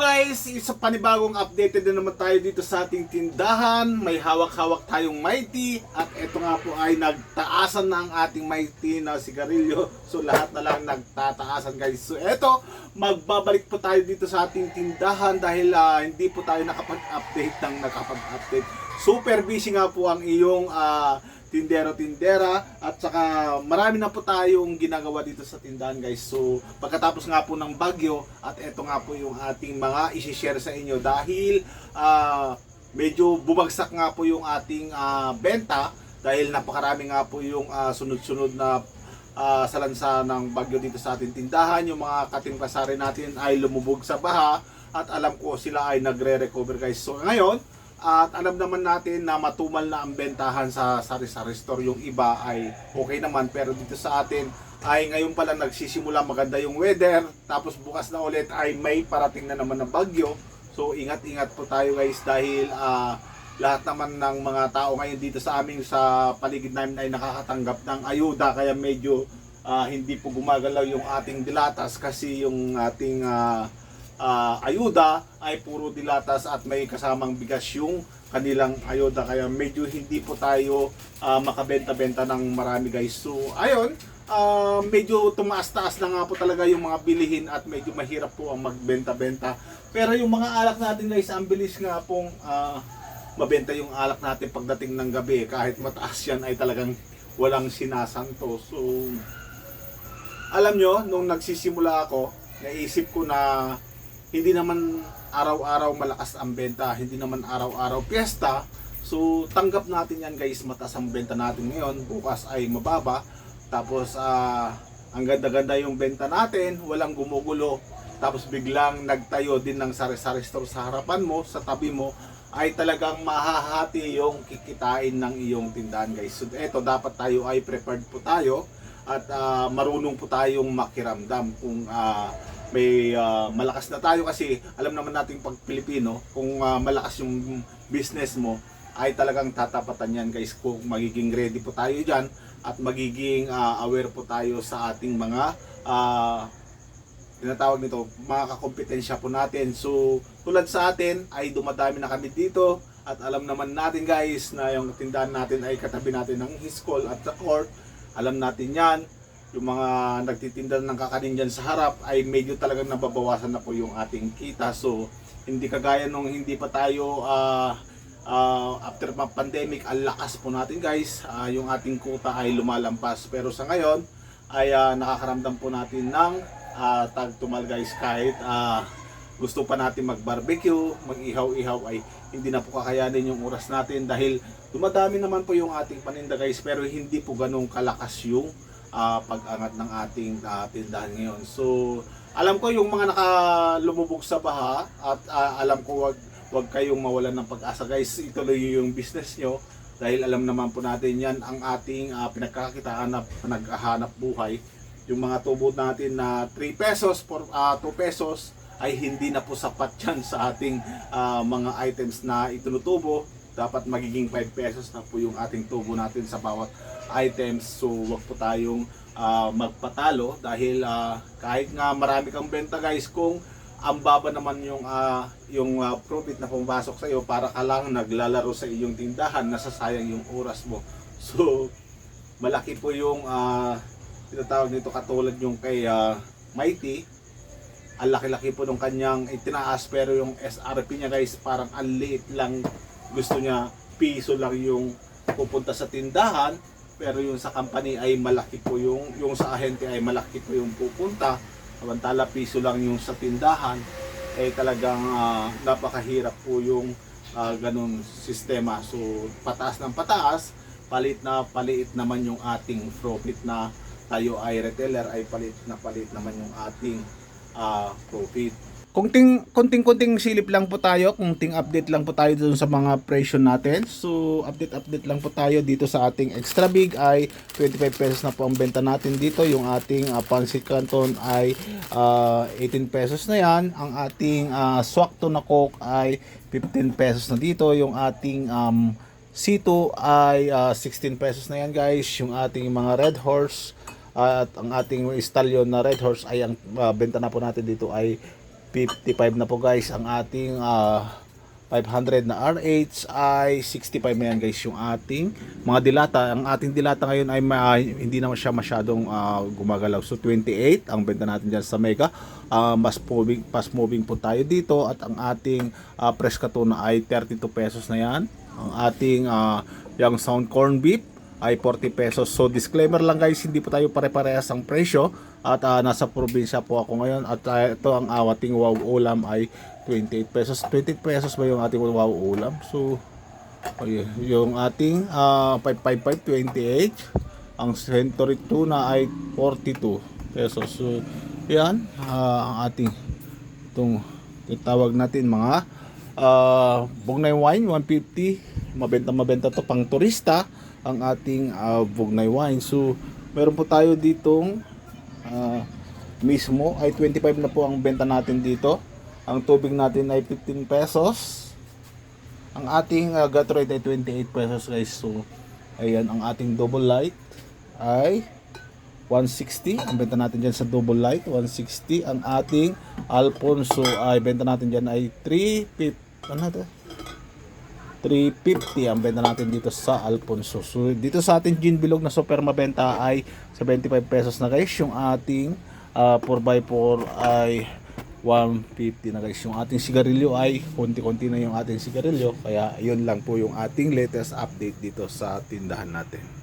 guys, isa panibagong updated na naman tayo dito sa ating tindahan. May hawak-hawak tayong mighty at ito nga po ay nagtaasan na ang ating mighty na sigarilyo. So lahat na lang nagtataasan guys. So eto, magbabalik po tayo dito sa ating tindahan dahil ah, hindi po tayo nakapag-update ng nakapag-update. Super busy nga po ang iyong ah, tindero-tindera at saka marami na po tayong ginagawa dito sa tindahan guys. So pagkatapos nga po ng bagyo at eto nga po yung ating mga isi-share sa inyo dahil ah, medyo bumagsak nga po yung ating ah, benta dahil napakarami nga po yung ah, sunod-sunod na ah, salansa ng bagyo dito sa ating tindahan. Yung mga kating pasari natin ay lumubog sa baha at alam ko sila ay nagre-recover guys. So ngayon, at alam naman natin na matumal na ang bentahan sa sari-sari store. Yung iba ay okay naman pero dito sa atin ay ngayon pa lang nagsisimula maganda yung weather. Tapos bukas na ulit ay may parating na naman na bagyo. So ingat-ingat po tayo guys dahil ah, lahat naman ng mga tao ngayon dito sa amin sa paligid namin ay nakakatanggap ng ayuda kaya medyo ah, hindi po gumagalaw yung ating dilatas kasi yung ating ah, ah, ayuda ay puro dilatas at may kasamang bigas yung kanilang ayuda. Kaya medyo hindi po tayo ah, makabenta-benta ng marami guys. So ayun ah, medyo tumaas-taas na nga po talaga yung mga bilihin at medyo mahirap po ang magbenta-benta. Pero yung mga alak natin guys ang bilis nga pong ah, mabenta yung alak natin pagdating ng gabi. Kahit mataas yan ay talagang walang sinasanto. So alam nyo, nung nagsisimula ako, naisip ko na hindi naman araw-araw malakas ang benta, hindi naman araw-araw piyesta. So, tanggap natin yan guys, mataas ang benta natin ngayon, bukas ay mababa. Tapos, ah, ang ganda-ganda yung benta natin, walang gumugulo. Tapos biglang nagtayo din ng sari-sari store sa harapan mo, sa tabi mo, ay talagang mahahati yung kikitain ng iyong tindahan guys. So, eto, dapat tayo ay prepared po tayo at ah, marunong po tayong makiramdam kung ah, may ah, malakas na tayo kasi alam naman natin pag Pilipino kung ah, malakas yung business mo ay talagang tatapatan yan guys. Kung magiging ready po tayo dyan at magiging ah, aware po tayo sa ating mga ah, tinatawag nito mga kakompetensya po natin. So tulad sa atin ay dumadami na kami dito at alam naman natin guys na yung tindahan natin ay katabi natin ng school at the court. Alam natin yan yung mga nagtitinda ng kakanin dyan sa harap ay medyo talagang nababawasan na po yung ating kita. So hindi kagaya nung hindi pa tayo ah, ah, after pa pandemic ang lakas po natin guys. Ah, yung ating kuta ay lumalampas. Pero sa ngayon ay ah, nakakaramdam po natin ng ah, tagtumal guys. Kahit ah, gusto pa natin mag-barbecue, mag-ihaw-ihaw ay hindi na po kakayanin yung oras natin dahil dumadami naman po yung ating paninda guys. Pero hindi po ganong kalakas yung ah, pag-angat ng ating ah, tindahan ngayon. So, alam ko yung mga nakalumubog sa baha at ah, alam ko wag wag kayong mawalan ng pag-asa guys. Ituloy yung business nyo dahil alam naman po natin yan ang ating ah, pinagkakakitaan na naghahanap buhay. Yung mga tubo natin na 3 pesos for 2 pesos ay hindi na po sapat yan sa ating ah, mga items na itinutubo. Dapat magiging 5 pesos na po yung ating tubo natin sa bawat items. So wag po tayong ah, magpatalo dahil ah, kahit nga marami kang benta guys kung ang baba naman yung ah, yung ah, profit na pumasok sa iyo para ka lang naglalaro sa iyong tindahan nasasayang yung oras mo. So malaki po yung ah, tinatawag nito katulad yung kay ah, Mighty ang laki-laki po nung kanyang itinaas pero yung SRP niya guys parang ang liit lang gusto niya piso lang yung pupunta sa tindahan pero yung sa company ay malaki po yung yung sa ahente ay malaki po yung pupunta. Samantala piso lang yung sa tindahan. Eh talagang ah, napakahirap po yung ah, ganun sistema. So pataas ng pataas palit na paliit naman yung ating profit na tayo ay retailer ay palit na palit naman yung ating ah, profit. Kunting kunting kunting silip lang po tayo, kunting update lang po tayo dun sa mga presyo natin. So, update update lang po tayo dito sa ating extra big ay 25 pesos na po ang benta natin dito. Yung ating uh, pancit canton ay ah, 18 pesos na yan. Ang ating uh, swak to na coke ay 15 pesos na dito. Yung ating um, C2 ay ah, 16 pesos na yan guys. Yung ating mga red horse at ang ating stallion na red horse ay ang ah, benta na po natin dito ay 55 na po guys ang ating ah, 500 na RH ay 65 na yan guys yung ating mga dilata. Ang ating dilata ngayon ay ma- hindi naman siya masyadong ah, gumagalaw. So 28 ang benta natin dyan sa Mega. Ah, mas moving, fast moving po tayo dito at ang ating uh, fresh katuna ay 32 pesos na yan. Ang ating ah, yung sound corn beef ay 40 pesos. So disclaimer lang guys, hindi po tayo pare-parehas ang presyo at ah, nasa probinsya po ako ngayon at ah, ito ang awating wow ulam ay 28 pesos. 28 pesos ba yung ating wow ulam? So ay, yung ating ah, 555 28 ang century tuna ay 42 pesos. So yan ah, ang ating itong tawag natin mga uh, Bugnay wine 150 mabenta mabenta to pang turista ang ating uh, Bugnay wine. So meron po tayo ditong ah, mismo. Ay 25 na po ang benta natin dito. Ang tubig natin ay 15 pesos. Ang ating uh, Gatorade ay 28 pesos guys. So ayan ang ating double light ay 160 ang benta natin dyan sa double light 160 ang ating Alfonso ay benta natin dyan ay 350 ano to 350 ang benta natin dito sa Alfonso. So dito sa ating gin bilog na super mabenta ay 75 pesos na guys. Yung ating ah, 4x4 ay 150 na guys. Yung ating sigarilyo ay konti-konti na yung ating sigarilyo. Kaya yun lang po yung ating latest update dito sa tindahan natin